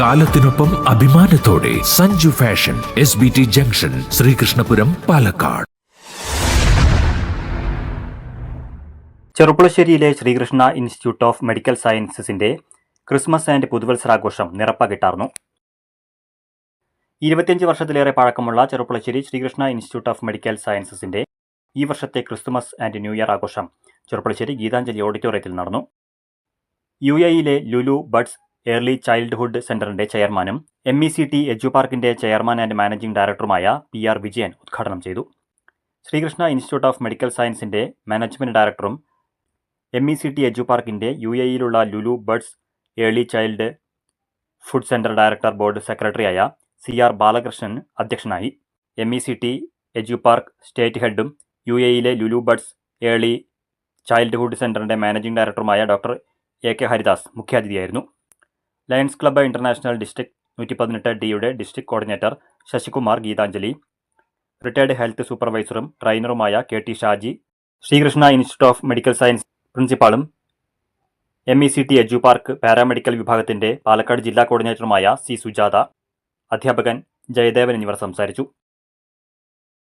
കാലത്തിനൊപ്പം അഭിമാനത്തോടെ Sanju fashion S B T junction Sreekrishnapuram Palakkad. ചെറുപ്പുളശ്ശേരിയിലെ Sreekrishna institute of medical സയൻസസിന്റെ Christmas and പുതുവത്സരാഘോഷം നിറപ്പകിട്ടാർന്നു. ഇരുപത്തിയഞ്ച് വർഷത്തിലേറെ പഴക്കമുള്ള Cherpulassery Sreekrishna institute of medical സയൻസസിന്റെ ഈ വർഷത്തെ ക്രിസ്മസ് ആൻഡ് ന്യൂ ഇയർ ആഘോഷം ചെറുപ്പുളശ്ശേരി ഗീതാഞ്ജലി ഓഡിറ്റോറിയത്തിൽ നടന്നു. യു എയിലെ ലുലു ബഡ്സ് ഏർലി ചൈൽഡ്ഹുഡ് സെന്ററിന്റെ ചെയർമാനും M E C T edu പാർക്കിന്റെ ചെയർമാൻ ആൻഡ് മാനേജിംഗ് ഡയറക്ടറുമായ പി ആർ വിജയൻ ഉദ്ഘാടനം ചെയ്തു. ശ്രീകൃഷ്ണ ഇൻസ്റ്റിറ്റ്യൂട്ട് ഓഫ് മെഡിക്കൽ സയൻസിന്റെ മാനേജ്മെന്റ് ഡയറക്ടറും M E C T edu പാർക്കിന്റെ U എയിലുള്ള Lulu birds early childhood centre director board സെക്രട്ടറിയായ സി ആർ ബാലകൃഷ്ണൻ അധ്യക്ഷനായി. M E C T edu park state ഹെഡും U എയിലെ Lulu birds early childhood സെന്ററിന്റെ managing ഡയറക്ടറുമായ doctor A K Haridas മുഖ്യാതിഥിയായിരുന്നു. Lions club international district നൂറ്റി പതിനെട്ട് ഡിയുടെ district coordinator Sasikumar Geethanjali retired health സൂപ്പർവൈസറും ട്രെയിനറുമായ K T Shaji Sreekrishna institute of medical science പ്രിൻസിപ്പാളും M E C T edu park paramedical വിഭാഗത്തിന്റെ പാലക്കാട് ജില്ലാ കോർഡിനേറ്ററുമായ C Sujatha അധ്യാപകൻ ജയദേവൻ എന്നിവർ സംസാരിച്ചു.